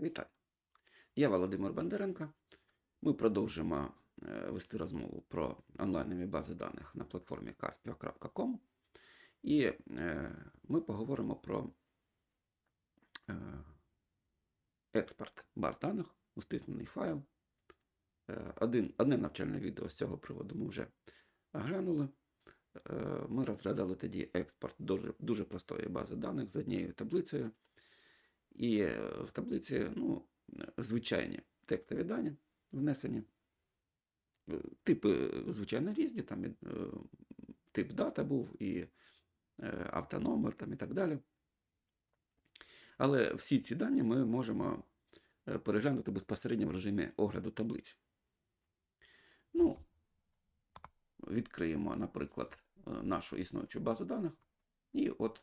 Вітаю! Я Володимир Бондаренко. Ми продовжимо е, вести розмову про онлайнові бази даних на платформі Caspio.com. І е, ми поговоримо про е, експорт баз даних у стиснений файл. Один, одне навчальне відео з цього приводу ми вже оглянули. Е, Ми розглядали тоді експорт дуже, дуже простої бази даних з однією таблицею. І е, в таблиці ну, звичайні текстові дані внесені. Е, Типи, е, звичайно, різні, там і, тип дата був, і автономер там, і так далі. Але всі ці дані ми можемо переглянути безпосередньо в режимі огляду таблиць. Ну, відкриємо, наприклад, нашу існуючу базу даних. І от,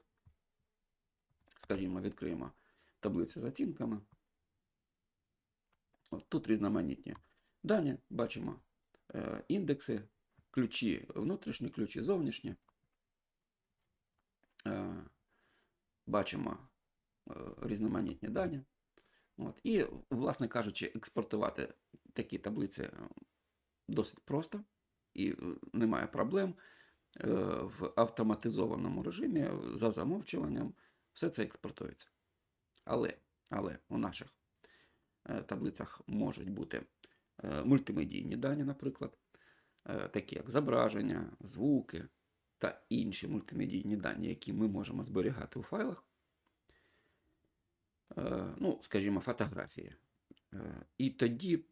скажімо, відкриємо таблицю з оцінками. От тут різноманітні дані, бачимо е, індекси, ключі, внутрішні ключі, зовнішні. Е, бачимо е, різноманітні дані. От. І, власне кажучи, експортувати такі таблиці е, досить просто і е, немає проблем. Е, В автоматизованому режимі за замовчуванням все це експортується. Але, але у наших е, таблицях можуть бути е, мультимедійні дані, наприклад, е, такі як зображення, звуки та інші мультимедійні дані, які ми можемо зберігати у файлах. Ну, скажімо, фотографії. І тоді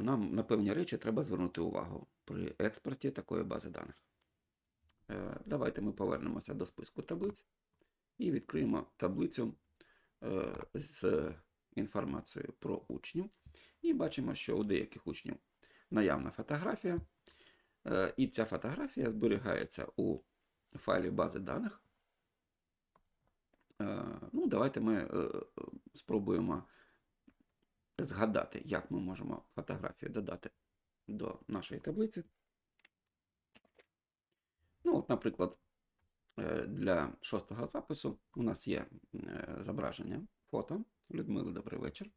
нам на певні речі треба звернути увагу при експорті такої бази даних. Давайте ми повернемося до списку таблиць і відкриємо таблицю з інформацією про учнів. І бачимо, що у деяких учнів наявна фотографія. Е, І ця фотографія зберігається у файлі бази даних. Е, Ну, давайте ми е, спробуємо згадати, як ми можемо фотографію додати до нашої таблиці. Ну, от, наприклад, е, для шостого запису у нас є е, зображення фото Людмили, добрий вечір.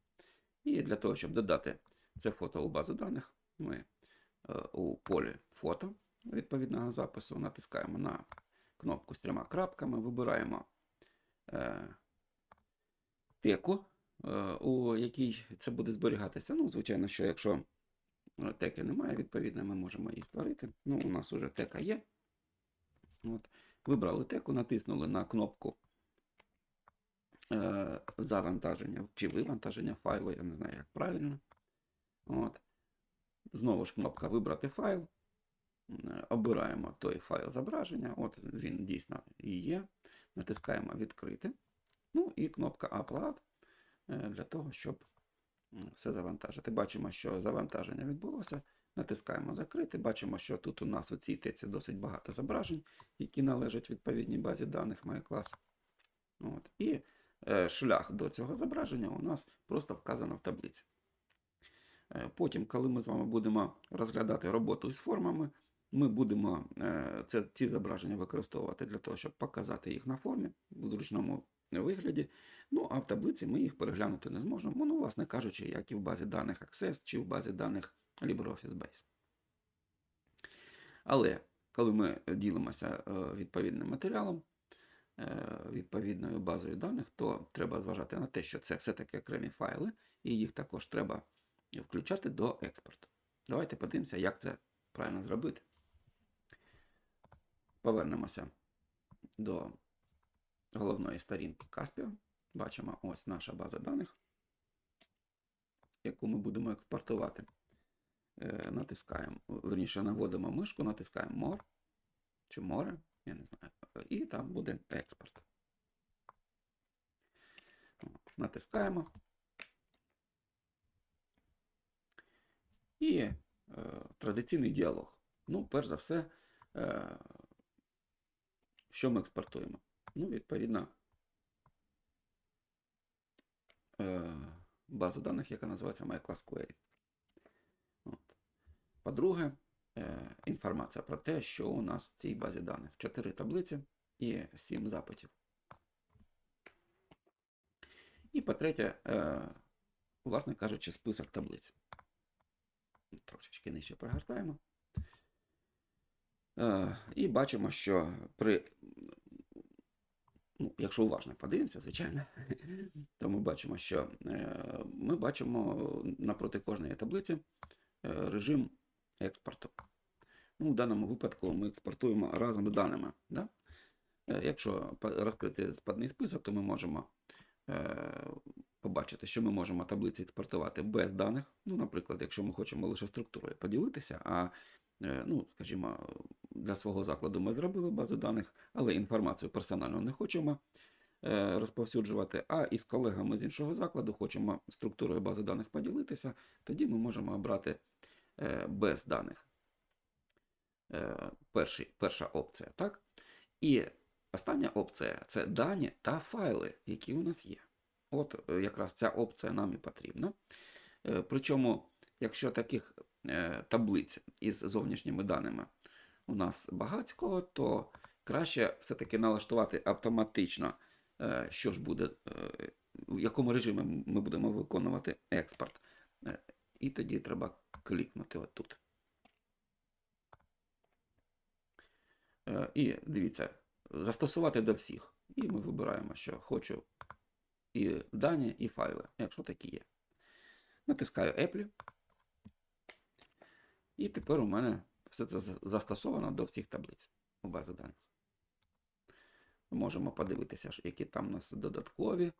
І для того, щоб додати це фото у базу даних, ми е, у полі фото відповідного запису натискаємо на кнопку з трьома крапками, вибираємо е, теку, е, у якій це буде зберігатися. Ну, звичайно, що якщо е, теки немає, відповідно, ми можемо її створити. Ну, у нас вже тека є. От. Вибрали теку, натиснули на кнопку е, завантаження чи вивантаження файлу, я не знаю, як правильно. От. Знову ж кнопка Вибрати файл. Е, Обираємо той файл зображення. От він дійсно і є. Натискаємо Відкрити. Ну і кнопка Upload е, для того, щоб все завантажити. Бачимо, що завантаження відбулося. Натискаємо Закрити. Бачимо, що тут у нас у цій теці досить багато зображень, які належать відповідній базі даних MyClass. От. І е, шлях до цього зображення у нас просто вказано в таблиці. Е, Потім, коли ми з вами будемо розглядати роботу із формами, ми будемо е, це, ці зображення використовувати для того, щоб показати їх на формі в зручному вигляді. Ну, а в таблиці ми їх переглянути не зможемо. Ну, власне кажучи, як і в базі даних Access чи в базі даних LibreOffice Base. Але коли ми ділимося е, відповідним матеріалом, е, відповідною базою даних, то треба зважати на те, що це все-таки окремі файли, і їх також треба включати до експорту. Давайте подивимося, як це правильно зробити. Повернемося до головної сторінки Caspio. Бачимо ось наша база даних, яку ми будемо експортувати. Е, Натискаємо, верніше наводимо мишку, натискаємо More чи море, я не знаю, і там буде експорт. Натискаємо. І е, традиційний діалог. Ну, перш за все, е, що ми експортуємо? Ну, відповідно, е, базу даних, яка називається MyClassQuery. От. По-друге, е, інформація про те, що у нас в цій базі даних. Чотири таблиці і сім запитів. І по-третє, е, власне кажучи, список таблиць. Трошечки нижче прогортаємо. Е, І бачимо, що при, ну, якщо уважно подивимося, звичайно, то ми бачимо, що ми бачимо напроти кожної таблиці режим експорту. Ну, в даному випадку ми експортуємо разом з даними. Да? Е, Якщо розкрити складний список, то ми можемо е, побачити, що ми можемо таблиці експортувати без даних. Ну, наприклад, якщо ми хочемо лише структурою поділитися, а е, ну, скажімо, для свого закладу ми зробили базу даних, але інформацію персонально не хочемо е, розповсюджувати, а із колегами з іншого закладу хочемо структурою бази даних поділитися, тоді ми можемо обрати без даних. Е, перший, перша опція, так? І остання опція це дані та файли, які у нас є. От е, якраз ця опція нам і потрібна. Е, Причому, якщо таких е, таблиць із зовнішніми даними у нас багатько, то краще все-таки налаштувати автоматично, е, що ж буде, е, в якому режимі ми будемо виконувати експорт. Е, І тоді треба клікнути отут. Е, І дивіться, застосувати до всіх. І ми вибираємо, що хочу і дані, і файли, якщо такі є. Натискаю Apple. І тепер у мене все це застосовано до всіх таблиць у базі даних. Можемо подивитися, які там у нас додаткові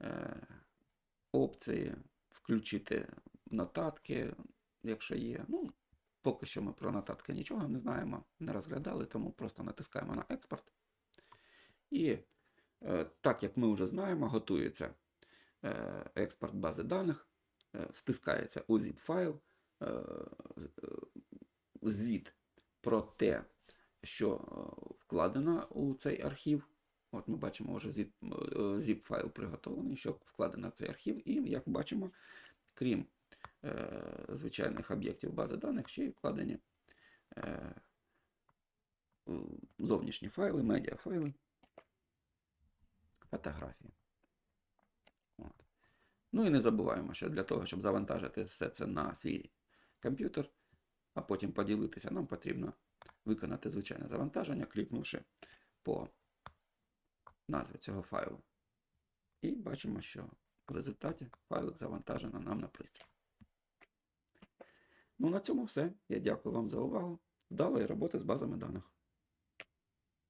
е, опції, включити нотатки, якщо є. Ну, поки що ми про нотатки нічого не знаємо, не розглядали, тому просто натискаємо на експорт. І е, так як ми вже знаємо, готується е, експорт бази даних, е, стискається у zip файл, з- е, звіт про те, що вкладено у цей архів. От ми бачимо вже zip, е, zip файл приготовлений, що вкладено в цей архів, і як бачимо, крім звичайних об'єктів бази даних, ще й вкладені е, зовнішні файли, медіафайли, фотографії. От. Ну і не забуваємо, що для того, щоб завантажити все це на свій комп'ютер, а потім поділитися, нам потрібно виконати звичайне завантаження, клікнувши по назві цього файлу. І бачимо, що в результаті файлик завантажено нам на пристрій. Ну, на цьому все. Я дякую вам за увагу. Вдалої роботи з базами даних.